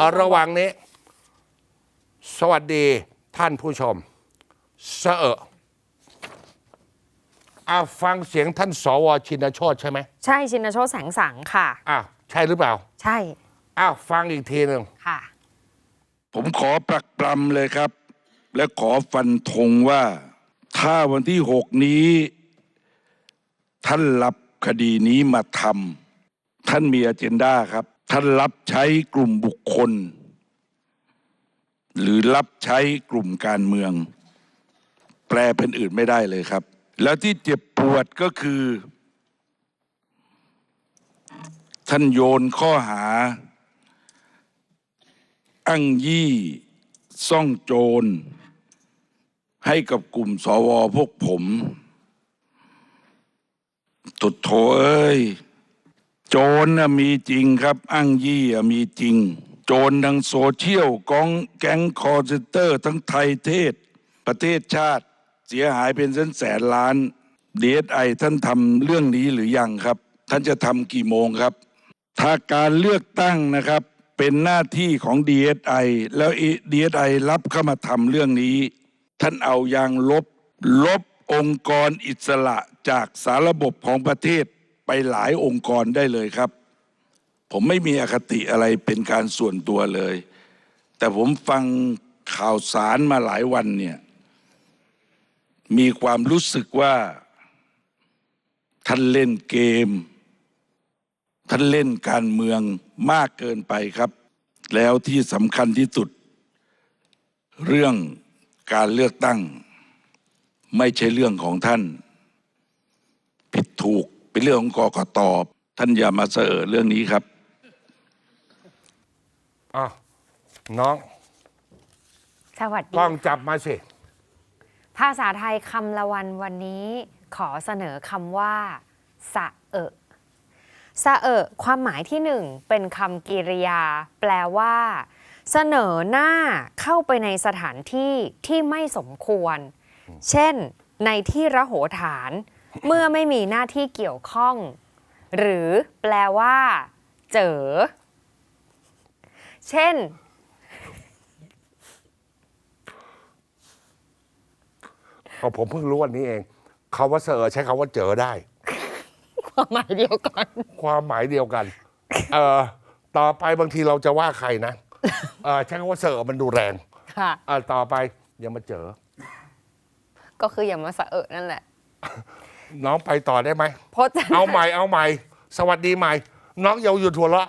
เอาระหว่างนี้ สวัสดีท่านผู้ชม เสอะอาฟังเสียงท่านสวชินโชตใช่ไหมใช่ชินโชตแสงสังค่ะอ้าวใช่หรือเปล่า ใช่อ้าวฟังอีกทีหนึ่งค่ะ ผมขอปรักปรำเลยครับ และขอฟันธงว่า ถ้าวันที่หกนี้ ท่านรับคดีนี้มาทำ ท่านมีอเจนดาครับ ท่านรับใช้กลุ่มบุคคล หรือรับใช้กลุ่มการเมือง แปลเป็นอื่นไม่ได้เลยครับ แล้วที่เจ็บปวดก็คือ ท่านโยนข้อหา อั้งยี่ซ่องโจร ให้กับกลุ่มสวพวกผมตุดโถเอ้ย โจรมีจริงครับอ้างยี่มีจริง โจรทางโซเชียลกองแก๊งคอร์เซนเตอร์ ทั้งไทยเทศ ประเทศชาติ เสียหายเป็นแสนแสนล้านดีเอสไอท่านทำเรื่องนี้หรือยังครับ ท่านจะทำกี่โมงครับ ถ้าการเลือกตั้งนะครับเป็นหน้าที่ของ DSI แล้ว DSI รับเข้ามาทำเรื่องนี้ ท่านเอายางลบ ลบองค์กรอิสระจากสารระบบของประเทศ ไปหลายองค์กรได้เลยครับ ผมไม่มีอคติอะไรเป็นการส่วนตัวเลย แต่ผมฟังข่าวสารมาหลายวันเนี่ย มีความรู้สึกว่าท่านเล่นเกม ท่านเล่นการเมืองมากเกินไปครับ แล้วที่สำคัญที่สุด เรื่องการเลือกตั้ง ไม่ใช่เรื่องของท่าน ผิดถูก เป็นเรื่องของกกตท่านอย่ามาเสอเรื่องนี้ครับอ้าวน้อง สวัสดีกล้องจับมาสิ ภาษาไทยคำละวันวันนี้ ขอเสนอคำว่า สะเอะสะเอะความหมายที่หนึ่งเป็นคำกริยา แปลว่า เสนอหน้าเข้าไปในสถานที่ที่ไม่สมควร เช่น ในที่ระโหฐาน เมื่อไม่มีหน้าที่เกี่ยวข้อง หรือแปลว่า เจอ เช่น ก็ผมเพิ่งรู้วันนี้เองคาว่าเสอใช้คำว่าเจอได้ ความหมายเดียวกัน ความหมายเดียวกัน เอ่อต่อไปบางทีเราจะว่าใครนะเอ่อใช้คำว่าเสอมันดูแรงค่ะ เอ่อต่อไปอย่ามาเจอ ก็คืออย่ามาสะเอะนั่นแหละ น้องไปต่อได้ไหมเพราะจะเอาใหม่เอาใหม่ สวัสดีใหม่ น้องเยาหยุดหัวเราะ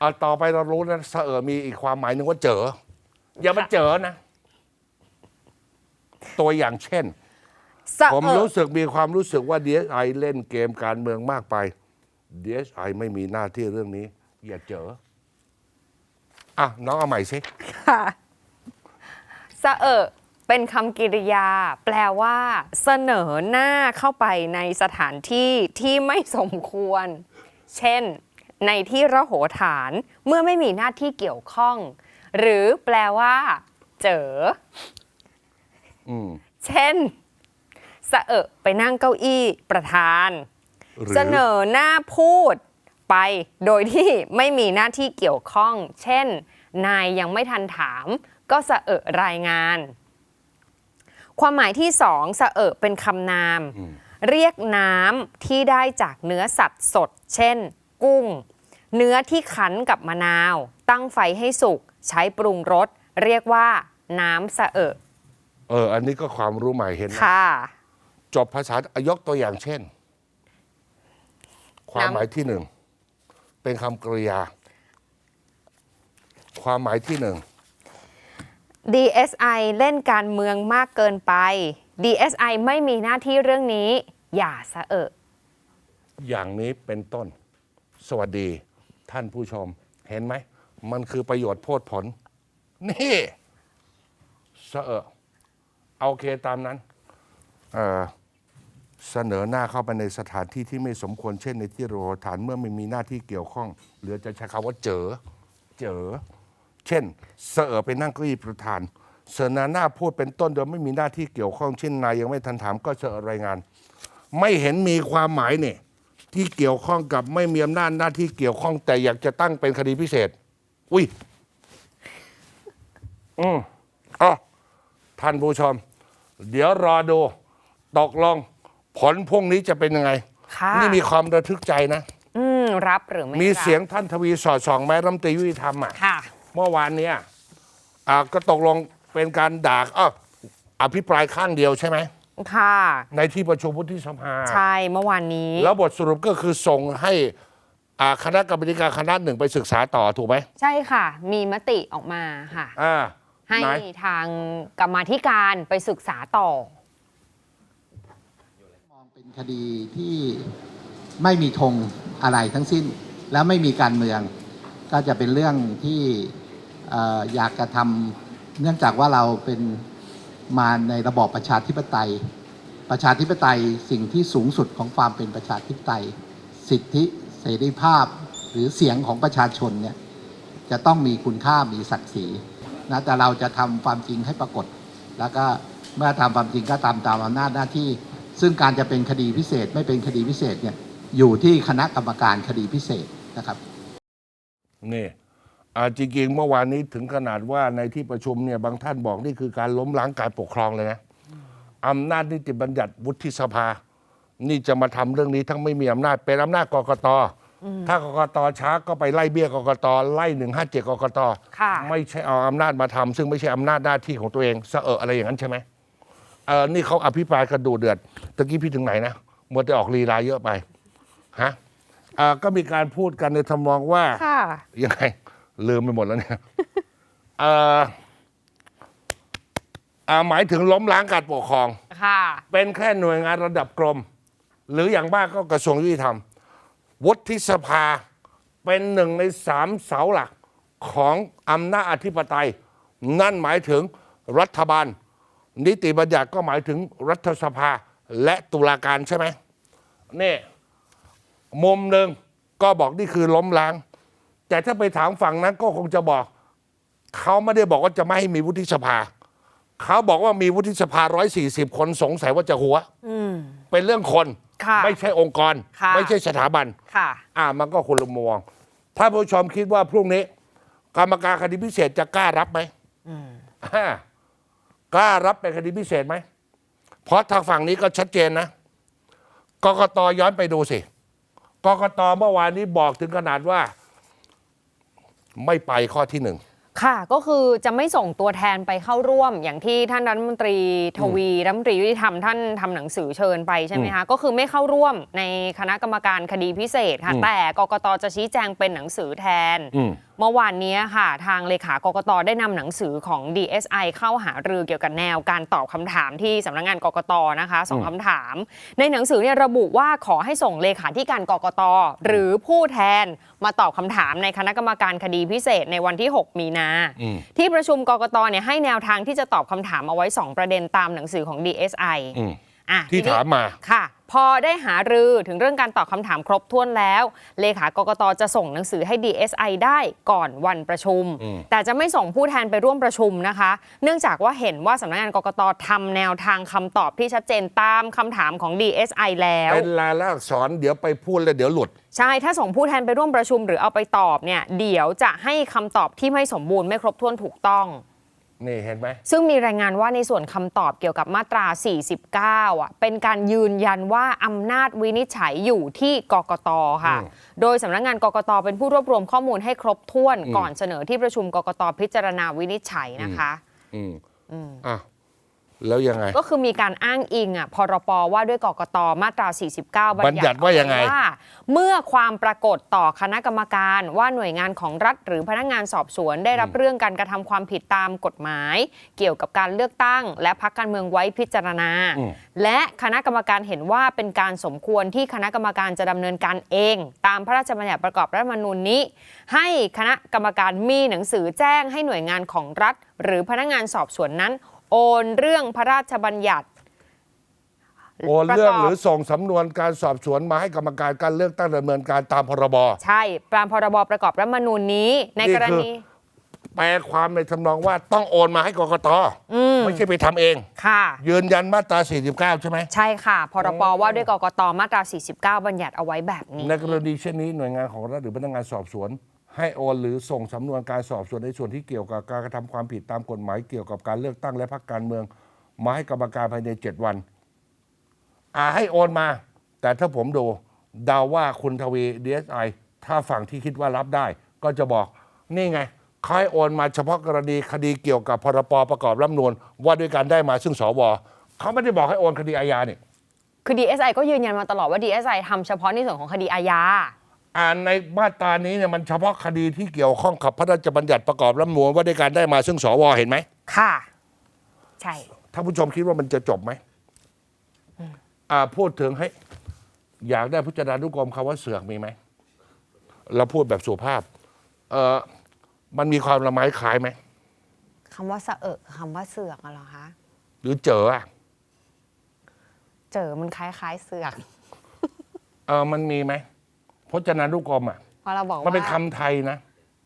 เอาต่อไปเรารู้นะเสอมีอีกความหมายหนึ่งว่าเจอ อย่ามาเจอนะ ตัวอย่างเช่น สะผมเอะรู้สึกมีความรู้สึกว่า DSI เล่นเกมการเมืองมากไป DSI ไม่มีหน้าที่เรื่องนี้ อย่าเจออะน้องเอาใหม่สิ ค่ะ สะเอะ เป็นคำกริยา แปลว่า เสนอหน้าเข้าไปในสถานที่ที่ไม่สมควร เช่น ในที่ระโหฐานเมื่อไม่มีหน้าที่เกี่ยวข้อง หรือแปลว่า เจออืมเช่น สะเอะไปนั่งเก้าอี้ประธาน หรือเสนอหน้าพูดไป โดยที่ไม่มีหน้าที่เกี่ยวข้อง เช่น นายยังไม่ทันถาม ก็สะเอะรายงาน ความหมายที่สองสะเอะเป็นคำนาม เรียกน้ำที่ได้จากเนื้อสัตว์สด เช่น กุ้ง เนื้อที่คั้นกับมะนาว ตั้งไฟให้สุก ใช้ปรุงรส เรียกว่า น้ำสะเอะเออ อันนี้ก็ความรู้ใหม่เห็นไหมค่ะ จบภาษาอะยกตัวอย่างเช่น ความหมายที่หนึ่ง เป็นคำกริยา ความหมายที่หนึ่ง DSI เล่นการเมืองมากเกินไป DSI ไม่มีหน้าที่เรื่องนี้ อย่าสะเอะอย่างนี้เป็นต้น สวัสดีท่านผู้ชม เห็นไหม มันคือประโยชน์โพดผล นี่เสอะเอาโอเคตามนั้นเเสนอหน้าเข้าไปในสถานที่ที่ไม่สมควรเช่นในที่โรฐานเมื่อไม่มีหน้าที่เกี่ยวข้อง หรือจะใช้คำว่าเจอ เจอ เช่น เสอไปนั่งเก้าอี้ประธาน เสนอหน้าพูดเป็นต้นโดยไม่มีหน้าที่เกี่ยวข้องเช่นนายยังไม่ทันถามก็เสอรายงาน ไม่เห็นมีความหมายเนี่ยที่เกี่ยวข้องกับไม่มีอำนาจหน้าที่เกี่ยวข้องแต่อยากจะตั้งเป็นคดีพิเศษ อุ้ยอืมอ๋อท่านผู้ชม เดี๋ยวรอดูตกลงผลพรุ่งนี้จะเป็นยังไง ค่ะนี่มีความระทึกใจนะ อืมรับหรือไม่มีรับเสียงท่านทวีสอดส่องแม้รัฐมนตรียุติธรรมอะ ค่ะ เมื่อวานเนี้ยอ่าก็ตกลงเป็นการด่าอ้ออภิปรายข้างเดียวใช่ไหม ค่ะ ในที่ประชุมวุฒิสภา ใช่เมื่อวานนี้ แล้วบทสรุปก็คือส่งให้อ่าคณะกรรมการคณะหนึ่งไปศึกษาต่อถูกไหมใช่ค่ะ มีมติออกมาค่ะ อ่าให้ไหนทางกรรมาธิการไปศึกษาต่อ มองเป็นคดีที่ไม่มีธงอะไรทั้งสิ้น แล้วไม่มีการเมือง ก็จะเป็นเรื่องที่เออยากจะทำเนื่องจากว่าเราเป็นมาในระบอบประชาธิปไตย ประชาธิปไตยสิ่งที่สูงสุดของความเป็นประชาธิปไตย สิทธิเสรีภาพหรือเสียงของประชาชนเนี่ยจะต้องมีคุณค่ามีศักดิ์ศรีนะแต่เราจะทำความจริงให้ปรากฏ แล้วก็เมื่อทำความจริงก็ตามตามอำนาจหน้าที่ ซึ่งการจะเป็นคดีพิเศษไม่เป็นคดีพิเศษเนี่ยอยู่ที่คณะกรรมการคดีพิเศษนะครับนี่ จริงๆเมื่อวานนี้ถึงขนาดว่าในที่ประชุมเนี่ยบางท่านบอกนี่คือการล้มล้างการปกครองเลยนะอำนาจนิติบัญญัติวุฒิสภา นี่จะมาทำเรื่องนี้ทั้งไม่มีอำนาจเป็นอำนาจกกตถ้ากกตช้าก็ไปไล่เบี้ยกกตไล่หนึ่งห้าเจ็ดกกตค่ะไม่ใช่เอาอำนาจมาทำซึ่งไม่ใช่อำนาจหน้าที่ของตัวเองเสอะอะไรอย่างนั้นใช่ไหมเออนี่เขาอภิปรายกระดูเดือดตะกี้พี่ถึงไหนนะมัวแต่ออกลีลาเยอะไปฮะอ่าก็มีการพูดกันในทำนองว่าค่ะยังไง ลืมไปหมดแล้วเนี่ยเอ่ออ่าหมายถึงล้มล้างการปกครอง ค่ะ เป็นแค่หน่วยงานระดับกรม หรืออย่างมากก็กระทรวงยุติธรรม วุฒิสภาเป็นหนึ่งในสามเสาหลักของอำนาจอธิปไตย นั่นหมายถึงรัฐบาล นิติบัญญัติก็หมายถึงรัฐสภาและตุลาการใช่ไหมนี่ มุมหนึ่งก็บอกนี่คือล้มล้าง แต่ถ้าไปถามฝั่งนั้นก็คงจะบอกเขาไม่ได้บอกว่าจะไม่ให้มีวุฒิสภาเขาบอกว่ามีวุฒิสภา140คนสงสัยว่าจะหัวอืมเป็นเรื่องคนค่ะไม่ใช่องค์กรค่ะไม่ใช่สถาบันค่ะอ่ามันก็คนละมองถ้าผู้ชมคิดว่าพรุ่งนี้ กรรมการคดีพิเศษจะกล้ารับไหมอ่ากล้ารับเป็นคดีพิเศษไหมเพราะทางฝั่งนี้ก็ชัดเจนนะกกตย้อนไปดูสิกกตเมื่อวานนี้บอกถึงขนาดว่า ไม่ไปข้อที่หนึ่งค่ะก็คือจะไม่ส่งตัวแทนไปเข้าร่วมอย่างที่ท่านรัฐมนตรีทวีรัฐมนตรียุติธรรมท่านทำหนังสือเชิญไปใช่ไหมคะก็คือไม่เข้าร่วมในคณะกรรมการคดีพิเศษค่ะอืมแต่กกตจะชี้แจงเป็นหนังสือแทนอืม เมื่อวานนี้ค่ะ ทางเลขากกตได้นำหนังสือของ DSI เข้าหารือเกี่ยวกับแนวการตอบคำถามที่สำนักงานกกตนะคะสองคำถาม ในหนังสือเนี่ยระบุว่าขอให้ส่งเลขาธิการกกตหรือผู้แทนมาตอบคำถามในคณะกรรมการคดีพิเศษในวันที่ 6 มีนาอืมที่ประชุมกกตเนี่ยให้แนวทางที่จะตอบคำถามเอาไว้ 2 ประเด็นตามหนังสือของ DSI อืมอะที่ทีนี้ถามมาค่ะ พอได้หารือถึงเรื่องการตอบคำถามครบถ้วนแล้ว เลขากกตจะส่งหนังสือให้ DSI ได้ก่อนวันประชุมอืมแต่จะไม่ส่งผู้แทนไปร่วมประชุมนะคะ เนื่องจากว่าเห็นว่าสำนักงานกกตทำแนวทางคำตอบที่ชัดเจนตามคำถามของ DSI แล้วเป็นลายลักษณ์อักษรเดี๋ยวไปพูดแล้วเดี๋ยวหลุดใช่ ถ้าส่งผู้แทนไปร่วมประชุมหรือเอาไปตอบเนี่ย เดี๋ยวจะให้คำตอบที่ไม่สมบูรณ์ไม่ครบถ้วนถูกต้อง นี่เห็นไหมซึ่งมีรายงานว่าในส่วนคำตอบเกี่ยวกับมาตรา 49 อะ เป็นการยืนยันว่าอำนาจวินิจฉัยอยู่ที่กกตค่ะอืมโดยสำนักงานกกตเป็นผู้รวบรวมข้อมูลให้ครบถ้วนอืมก่อนเสนอที่ประชุมกกตพิจารณาวินิจฉัยนะคะ อืมอะ แล้วยังไง ก็คือมีการอ้างอิงอะพรปว่าด้วยกกตมาตรา 49 บัญญัติว่ายังไงเอว่าเมื่อความปรากฏต่อคณะกรรมการว่าหน่วยงานของรัฐหรือพนักงานสอบสวนได้รับเรื่องการกระทำความผิดตามกฎหมาย เกี่ยวกับการเลือกตั้ง และพักการเมืองไว้พิจารณาอืมและคณะกรรมการเห็นว่าเป็นการสมควรที่คณะกรรมการจะดำเนินการเอง ตามพระราชบัญญัติประกอบรัฐธรรมนูญนี้ ให้คณะกรรมการมีหนังสือแจ้งให้หน่วยงานของรัฐ หรือพนักงานสอบสวนนั้น โอนเรื่องพระราชบัญญัติโอนเรื่องประกบหรือส่งสำนวนการสอบสวนมาให้กรรมการการเลือกตั้งดำเนินการตามพรบ ใช่ตามพรบประกอบรัฐธรรมนูญนี้ ในนี่กรคือณี แปลความในทำนองว่าต้องโอนมาให้กกตอืมไม่ใช่ไปทำเอง ค่ะ ยืนยันมาตรา 49 ใช่ไหม ใช่ค่ะ พรบว่าด้วยกกตมาตรา 49 บัญญัติเอาไว้แบบนี้ ในกรณีเช่นนี้หน่วยงานของรัฐหรือพนักงานสอบสวน ให้โอนหรือส่งสำนวนการสอบสวนในส่วนที่เกี่ยวกับการกระทำความผิดตามกฎหมายเกี่ยวกับการเลือกตั้งและพรรคการเมือง มาให้กรรมการภายในเจ็ดวัน อ่าให้โอนมา แต่ถ้าผมดูเดาว่าคุณทวีดีเอสไอถ้าฝั่งที่คิดว่ารับได้ ก็จะบอก นี่ไงเขาให้โอนมาเฉพาะกรณีคดีเกี่ยวกับพรปประกอบรัฐธรรมนูญว่าด้วยการได้มาซึ่งสวเขาไม่ได้บอกให้โอนคดีอาญาเนี่ยคือ DSI ก็ยืนยันมาตลอดว่า DSI ทำเฉพาะในส่วนของคดีอาญา อ่านในมาตรานี้เนี่ยมันเฉพาะคดีที่เกี่ยวข้องกับพระราชบัญญัติประกอบรัฐธรรมนูญว่าด้วยการได้มาซึ่งสวเห็นไหมค่ะ ใช่ ถ้าผู้ชมคิดว่ามันจะจบไหมอ่าพูดถึงให้ อยากได้พจนานุกรมคำว่าเสือกมีไหมเราพูดแบบสุภาพ เออมันมีความละไม้คล้ายไหมคำว่าสะเอะกับคำว่าเสือกอะเหรอคะหรือเจออะเจอมันคล้ายๆเสือก เออมันมีไหม พจนานุกรมอะเพราะเราบอกว่ามันเป็นคำไทยนะ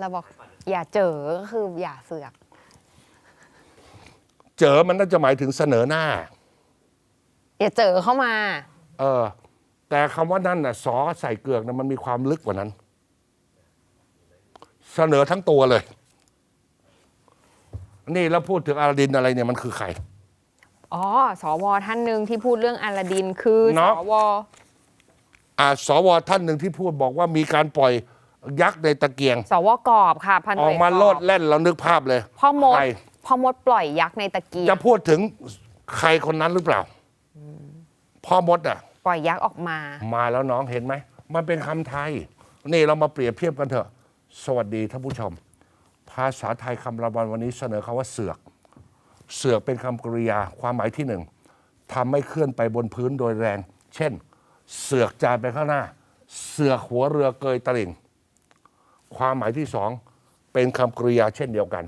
เราบอกอย่าเจอก็คืออย่าเสือก เจอมันน่าจะหมายถึงเสนอหน้า อย่าเจอเข้ามา เออ แต่คำว่านั่นน่ะสอใส่เกือกนะมันมีความลึกกว่านั้น เสนอทั้งตัวเลย นี่แล้วพูดถึงอาราดินอะไรเนี่ยมันคือใคร อ๋อ สวท่านหนึ่งที่พูดเรื่องอลาดินคือ เนาะ สว อ่าสวท่านหนึ่งที่พูดบอกว่ามีการปล่อยยักษ์ในตะเกียง สวกอบค่ะพันอตอกรีมากโลอดบแล่นเรานึกภาพเลยพ่อมดใครพ่อมดปล่อยยักษ์ในตะเกียงจะพูดถึงใครคนนั้นหรือเปล่าพ่อมดอะ ปล่อยยักษ์ออกมา มาแล้วน้องเห็นไหม มันเป็นคำไทย นี่เรามาเปรียบเทียบกันเถอะ สวัสดีท่านผู้ชม ภาษาไทยคำระบาลวันนี้เสนอคำว่าเสือก เสือกเป็นคำกริยาความหมายที่หนึ่งทำให้เคลื่อนไปบนพื้นโดยแรง เช่น เสือกจานไปข้างหน้า เสือกหัวเรือเกยตลิ่ง ความหมายที่สองเป็นคำกริยาเช่นเดียวกัน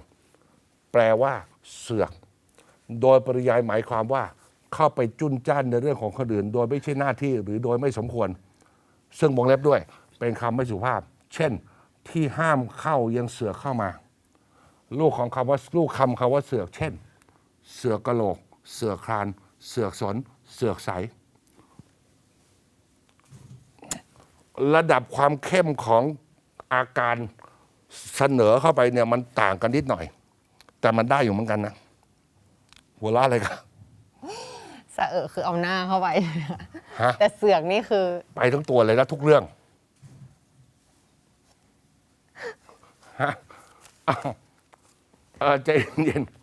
แปลว่า เสือก โดยปริยายหมายความว่า เข้าไปจุนจ้านในเรื่องของคนอื่น โดยไม่ใช่หน้าที่หรือโดยไม่สมควร ซึ่งวงเล็บด้วย เป็นคำไม่สุภาพ เช่น ที่ห้ามเข้ายังเสือกเข้ามา ลูกของคำว่าลูกคำคำว่าเสือก เช่น เสือกกะโหลก เสือกคราน เสือกสน เสือกใส ระดับความเข้มของอาการเสนอเข้าไปเนี่ยมันต่างกันนิดหน่อย แต่มันได้อยู่เหมือนกันนะ หัวเราะอะไรกันสะเอะคือเอาหน้าเข้าไป ฮะ แต่เสือกนี่คือ ไปทั้งตัวเลยนะทุกเรื่องฮะอ้าวเออใจเย็นๆ